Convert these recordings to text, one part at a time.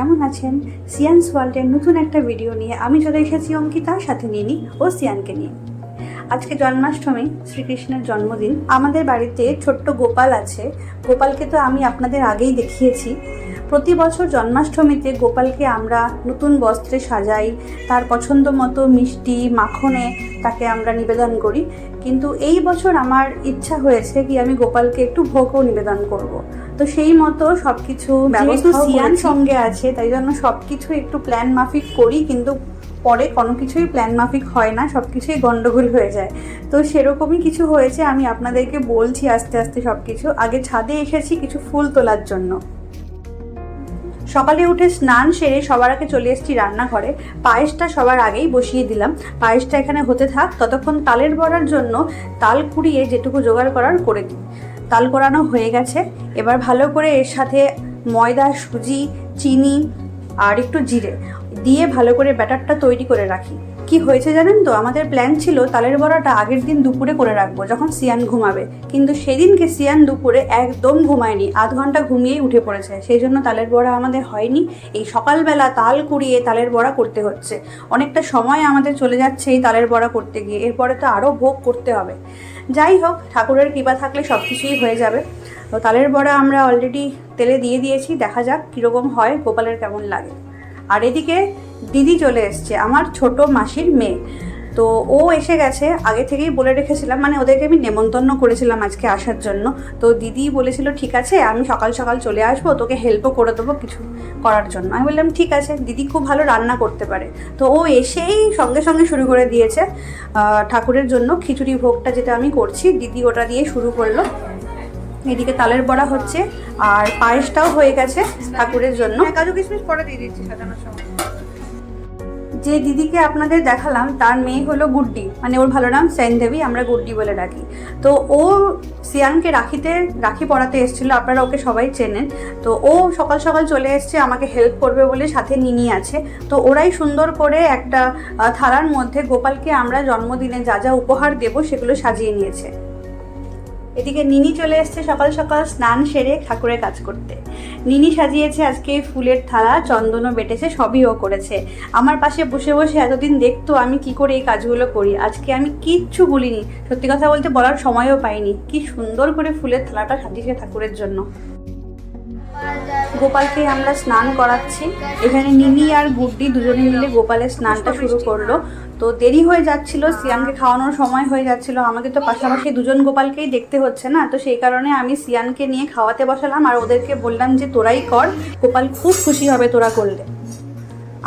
কেমন আছেন? সিয়ান্স ওয়ার্ল্ডের নতুন একটা ভিডিও নিয়ে আমি চলে এসেছি অঙ্কিতা, সাথে নিনি ও সিয়ানকে নিয়ে। আজকে জন্মাষ্টমী, শ্রীকৃষ্ণের জন্মদিন। আমাদের বাড়িতে ছোট্ট গোপাল আছে। গোপালকে তো আমি আপনাদের আগেই দেখিয়েছি। প্রতি বছর জন্মাষ্টমীতে গোপালকে আমরা নতুন বস্ত্রে সাজাই, তার পছন্দ মতো মিষ্টি, মাখনে তাকে আমরা নিবেদন করি। কিন্তু এই বছর আমার ইচ্ছা হয়েছে কি আমি গোপালকে একটু ভোগও নিবেদন করব। তো সেই মতো সব কিছু ব্যবস্থা সিয়ান সঙ্গে আছে তাই জন্য সব কিছু একটু প্ল্যান মাফিক করি কিন্তু পরে কোনো কিছুই প্ল্যান মাফিক হয় না সব কিছুই গন্ডগোল হয়ে যায়। তো সেরকমই কিছু হয়েছে আমি আপনাদেরকে বলছি আস্তে আস্তে সব কিছু আগে ছাদে এসেছি কিছু ফুল তোলার জন্য। সকালে উঠে স্নান সেরে সবার আগে চলে এসেছি রান্নাঘরে। পায়েসটা সবার আগেই বসিয়ে দিলাম। পায়েসটা এখানে হতে থাক ততক্ষণ তালের বড়ার জন্য তাল কুড়িয়ে যেটুকু জোগাড় করার করে দিই। তাল করানো হয়ে গেছে। এবার ভালো করে এর সাথে ময়দা, সুজি, চিনি আর একটু জিরে দিয়ে ভালো করে ব্যাটারটা তৈরি করে রাখি। কি হয়েছে জানেন তো? আমাদের প্ল্যান ছিল তালের বড়াটা আগের দিন দুপুরে করে রাখব, যখন সিয়ান ঘুমাবে। কিন্তু সেদিনকে সিয়ান দুপুরে একদম ঘুমায়নি, আধ ঘণ্টা ঘুমিয়েই উঠে পড়েছে। সেই জন্য তালের বড়া আমাদের হয়নি। এই সকালবেলা তাল কুড়িয়ে তালের বড়া করতে হচ্ছে। অনেকটা সময় আমাদের চলে যাচ্ছে এই তালের বড়া করতে গিয়ে। এরপরে তো আরও ভোগ করতে হবে। যাই হোক, ঠাকুরের কৃপা থাকলে সব কিছুই হয়ে যাবে। তো তালের বড়া আমরা অলরেডি তেলে দিয়ে দিয়েছি, দেখা যাক কীরকম হয়, গোপালের কেমন লাগে। আর এদিকে দিদি চলে এসছে, আমার ছোট মাসির মেয়ে। তো ও এসে গেছে, আগে থেকেই বলে রেখেছিলাম মানে ওদেরকে আমি নেমন্তন্ন করেছিলাম আজকে আসার জন্য। তো দিদি বলেছিল, ঠিক আছে, আমি সকাল সকাল চলে আসব, তোকে হেল্পও করে দেবো কিছু করার জন্য। আমি বললাম, ঠিক আছে, দিদি খুব ভালো রান্না করতে পারে। তো ও এসেই সঙ্গে সঙ্গে শুরু করে দিয়েছে ঠাকুরের জন্য খিচুড়ি ভোগটা যেটা আমি করছি, দিদি ওটা দিয়ে শুরু করল। এদিকে তালের বড়া হচ্ছে, আর পায়েসটাও হয়ে গেছে ঠাকুরের জন্য। কাজু কিশমিশ পরে দিয়ে দিচ্ছি সাজানোর সময়। যে দিদিকে আপনাদের দেখালাম, তার মেয়ে হলো গুড্ডি। মানে ওর ভালো নাম সেন দেবী আমরা গুড্ডি বলে ডাকি। তো ও সিয়ানকে রাখিতে, রাখি পড়াতে এসেছিল, আপনারা ওকে সবাই চেনেন। তো ও সকাল সকাল চলে এসছে, আমাকে হেল্প করবে বলে সাথে নিনি আছে। তো ওরাই সুন্দর করে একটা থালার মধ্যে গোপালকে আমরা জন্মদিনে যা যা উপহার দেব, সেগুলো সাজিয়ে নিয়েছে। এদিকে নিনি চলে এসছে সকাল সকাল স্নান সেরে ঠাকুরের কাজ করতে। নিনি সাজিয়েছে আজকে ফুলের থালা, চন্দনও বেটেছে, সবই ও করেছে। আমার পাশে বসে বসে এতদিন দেখতো আমি কি করে এই কাজগুলো করি। আজকে আমি কিচ্ছু বলিনি সত্যি কথা বলতে বলার সময়ও পাইনি। কি সুন্দর করে ফুলের থালাটা সাজিয়েছে ঠাকুরের জন্য। গোপালকে আমরা স্নান করাচ্ছি। এখানে নিনি আর গুড্ডি দুজনে মিলে গোপালের স্নানটা শুরু করল। তো দেরি হয়ে যাচ্ছিল, সিয়ানকে খাওয়ানোর সময় হয়ে যাচ্ছিল। আমাকে তো পাশাপাশি দুজন গোপালকেই দেখতে হচ্ছে না। তো সেই কারণে আমি সিয়ানকে নিয়ে খাওয়াতে বসালাম আর ওদেরকে বললাম যে তোরাই কর, গোপাল খুব খুশি হবে তোরা করলে।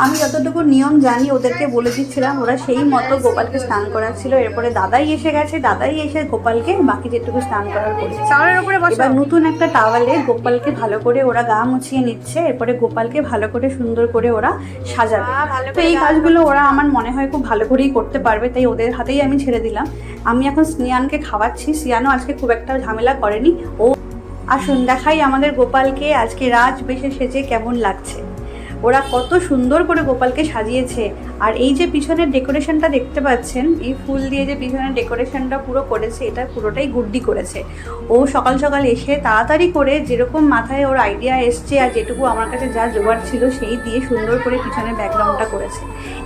আমি যতটুকু নিয়ম জানি ওদেরকে বলে দিচ্ছিলাম ওরা সেই মতো গোপালকে স্নান করাচ্ছিল। এরপরে দাদাই এসে গেছে দাদাই এসে গোপালকে বাকি যেটুকু স্নান করার করেছে। উপরে এবার নতুন একটা টাওয়ালে গোপালকে ভালো করে ওরা গা মুছিয়ে নিচ্ছে এরপরে গোপালকে ভালো করে সুন্দর করে ওরা সাজাবে। তো এই কাজগুলো ওরা আমার মনে হয় খুব ভালো করেই করতে পারবে তাই ওদের হাতেই আমি ছেড়ে দিলাম। আমি এখন সিয়ানকে খাওয়াচ্ছি। সিয়ানও আজকে খুব একটা ঝামেলা করেনি। ও আসুন দেখাই আমাদের গোপালকে। আজকে রাজ বেশে সেজে কেমন লাগছে। ওরা কত সুন্দর করে গোপালকে সাজিয়েছে। আর এই যে পিছনের ডেকোরেশনটা দেখতে পাচ্ছেন, এই ফুল দিয়ে যে পিছনের ডেকোরেশনটা পুরো করেছে, এটা পুরোটাই গুড্ডি করেছে। ও সকাল সকাল এসে তাড়াতাড়ি করে যেরকম মাথায় ওর আইডিয়া এসছে আর যেটুকু আমার কাছে যা জোগাড় ছিল, সেই দিয়ে সুন্দর করে পিছনের ব্যাকগ্রাউন্ডটা করেছে।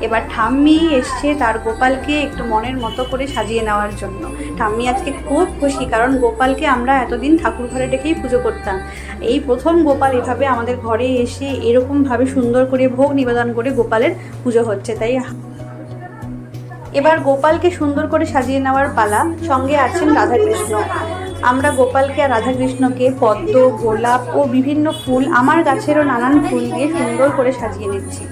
এবার ঠাম্মি এসছে তার গোপালকে একটু মনের মতো করে সাজিয়ে নেওয়ার জন্য। ঠাম্মি আজকে খুব খুশি, কারণ গোপালকে আমরা এতদিন ঠাকুর ঘরে ডেকেই পুজো করতাম। এই প্রথম গোপাল এভাবে আমাদের ঘরে এসে এরকমভাবে সুন্দর করে ভোগ নিবেদন করে গোপালের পুজো হচ্ছে, তাই এবার গোপালকে সুন্দর করে সাজিয়ে নেওয়ার পালা সঙ্গে আছেন রাধাকৃষ্ণ। আমরা গোপালকে আর রাধাকৃষ্ণকে পদ্ম, গোলাপ ও বিভিন্ন ফুল, আমার গাছেরও নানান ফুল দিয়ে সুন্দর করে সাজিয়ে নিচ্ছি।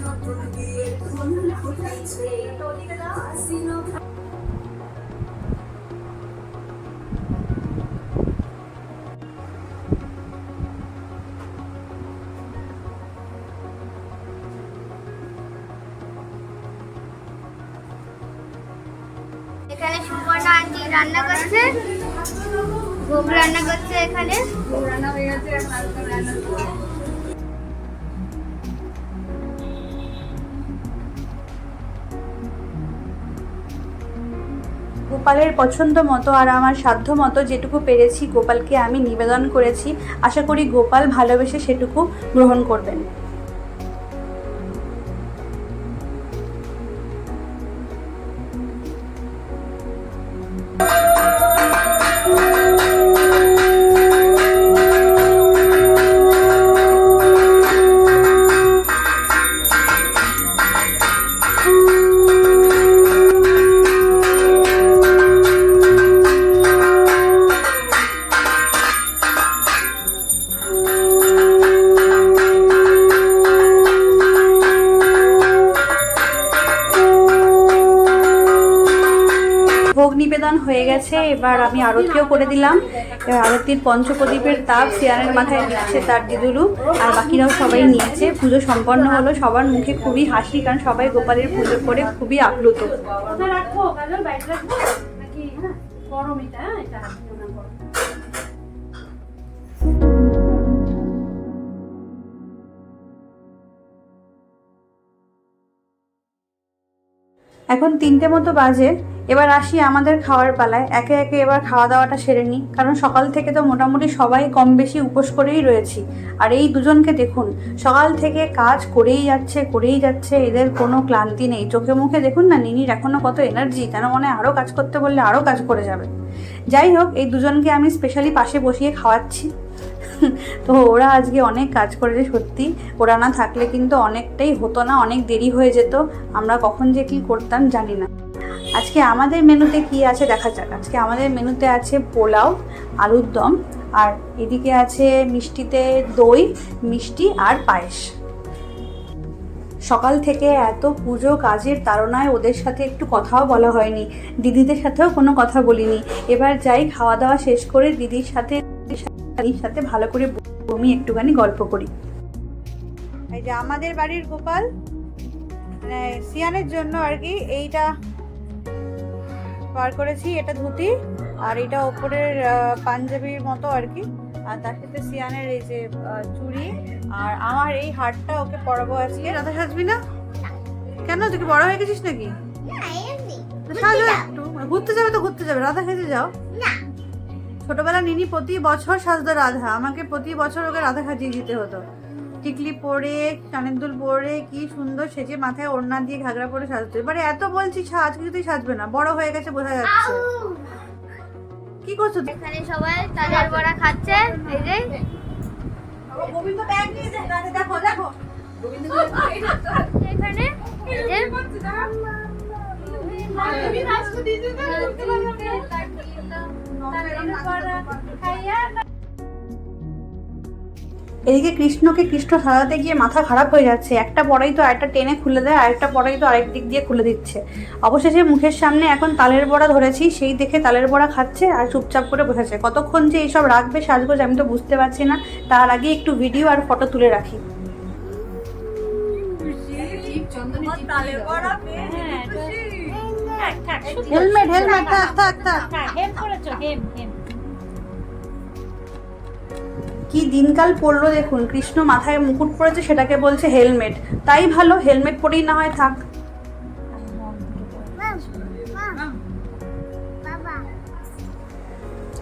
রান্না করছে। ভোগ রান্না করছে এখানে। গোপালের পছন্দ মতো আর আমার সাধ্য মতো যেটুকু পেরেছি গোপালকে আমি নিবেদন করেছি। আশা করি গোপাল ভালোবেসে সেটুকু গ্রহণ করবেন। ভোগ নিবেদন হয়ে গেছে। এবার আমি আরতিও করে দিলাম। এবার আরতির পঞ্চপ্রদীপের তাপ সিয়ানের মাথায় দিচ্ছে তার দিদুলু আর বাকিরাও সবাই নিয়েছে। পুজো সম্পন্ন হলো। সবার মুখে খুবই হাসি কারণ সবাই গোপালের পুজো করে খুবই আপ্লুত। হ্যাঁ গরম এটা হ্যাঁ এটা এখন তিনটে মতো বাজে। এবার আসি আমাদের খাওয়ার পালায়। একে একে এবার খাওয়া দাওয়াটা সেরে নিই, কারণ সকাল থেকে তো মোটামুটি সবাই কম বেশি উপোস করেই রয়েছি। আর এই দুজনকে দেখুন, সকাল থেকে কাজ করেই যাচ্ছে করেই যাচ্ছে, এদের কোনো ক্লান্তি নেই। চোখে মুখে দেখুন না, নিনির এখনও কত এনার্জি যেন মনে আরও কাজ করতে বললে আরও কাজ করে যাবে। যাই হোক, এই দুজনকে আমি স্পেশালি পাশে বসিয়ে খাওয়াচ্ছি। তো ওরা আজকে অনেক কাজ করেছে, সত্যি। ওরা না থাকলে কিন্তু অনেকটাই হতো না, অনেক দেরি হয়ে যেত। আমরা কখন যে কী করতাম জানি না। আজকে আমাদের মেনুতে কি আছে দেখা যাক। আজকে আমাদের মেনুতে আছে পোলাও, আলুর দম, আর এদিকে আছে মিষ্টিতে দই, মিষ্টি আর পায়েস। সকাল থেকে এত পুজো কাজের তাড়নায় ওদের সাথে একটু কথাও বলা হয়নি, দিদিদের সাথেও কোনো কথা বলিনি। এবার যাই খাওয়া দাওয়া শেষ করে দিদির সাথে সাথে ভালো করে বমি একটুখানি গল্প করি। এই যে আমাদের বাড়ির গোপাল মানে সিয়ানের জন্য আর কি এইটা করেছি এটা ধুতি আর এটা ওপরের পাঞ্জাবির মতো আর কি। আর তার সাথে সিয়ানের এই যে চুড়ি আর আমার এই হারটা ওকে পরাবো আজকে। রাধা সাজবি না কেন তুই কি বড় হয়ে গেছিস নাকি? ঘুরতে যাবে তো ঘুরতে যাবে রাধা খেতে যাও। ছোটবেলা নিনি প্রতি বছর সাজতো রাধা আমাকে প্রতি বছর ওকে রাধা সাজিয়ে দিতে হতো। টিকলি পরে কানের দুল পরে কি সুন্দর সেজে মাথায় ওড়না দিয়ে ঘাগরা পরে সাজতে এবারে এত বলছি সাজ কিছুতেই সাজবে না বড় হয়ে গেছে বোঝা যাচ্ছে। কি করছ? তুমি? এখানে সবাই তালের বড়া খাচ্ছে এই যে। গোবিন্দ ব্যাগ নিয়ে যা, দেখো দেখো। এখানে এই যে। এদিকে কৃষ্ণকে কৃষ্ণ সাজাতে গিয়ে মাথা খারাপ হয়ে যাচ্ছে একটা পরেই তো আরেকটা টেনে খুলে দেয় আরেকটা পরেই তো আরেক দিক দিয়ে খুলে দিচ্ছে অবশেষে মুখের সামনে এখন তালের বড়া ধরেছি সেই দেখে তালের বড়া খাচ্ছে আর চুপচাপ করে বসেছে কতক্ষণ যে এইসব রাখবে সাজগোজ আমি তো বুঝতে পারছি না তার আগে একটু ভিডিও আর ফটো তুলে রাখি হেলমেট হেলমেট থাক থাক থাক থাক হেম করেছ হেম হেম কি দিনকাল পড়ল দেখুন, কৃষ্ণ মাথায় মুকুট পড়েছে সেটাকে বলছে হেলমেট। তাই ভালো, হেলমেট পরেই না হয় থাক।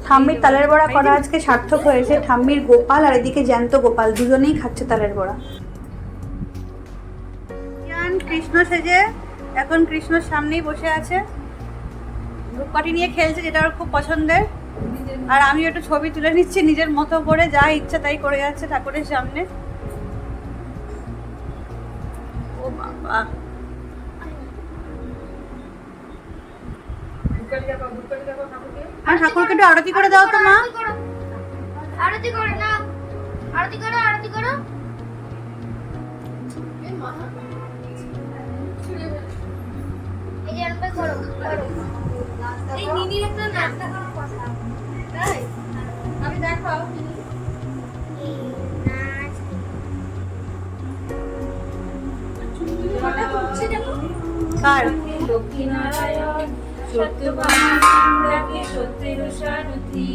ঠাম্মির তালের বড়া করা আজকে সার্থক হয়েছে। ঠাম্মির গোপাল আর এদিকে জ্যান্ত গোপাল, দুজনেই খাচ্ছে তালের বড়া। কৃষ্ণ সেজে, এখন কৃষ্ণর সামনেই বসে আছে। ধূপকাঠি নিয়ে খেলছে, যেটা ওর খুব পছন্দের। আর আমি একটু ছবি তুলে নিচ্ছি, নিজের মতো করে যা ইচ্ছা তাই করে যাচ্ছে ঠাকুরের সামনে। ও বাবা। আর ঠাকুরকে একটু আরতি করে দাও তো, মা। আরতি করো, না। আরতি করো আরতি করো। এই করো এই মিনি একটা তাই আমি দেখাও। নাচ কার? লক্ষ্মীনারায়ণ সত্যবাণী সত্যের সারথি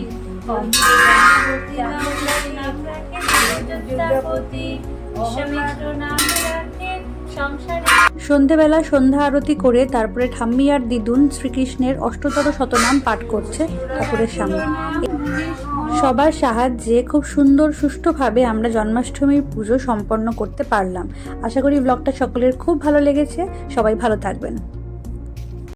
সংসারে সন্ধেবেলা সন্ধ্যা আরতি করে তারপরে ঠাম্মি আর দিদুন শ্রীকৃষ্ণের অষ্টতর শতনাম পাঠ করছে ঠাকুরের সামনে। সবার সাহায্যে খুব সুন্দর সুষ্ঠুভাবে আমরা জন্মাষ্টমীর পুজো সম্পন্ন করতে পারলাম। আশা করি ব্লগটা সকলের খুব ভালো লেগেছে। সবাই ভালো থাকবেন।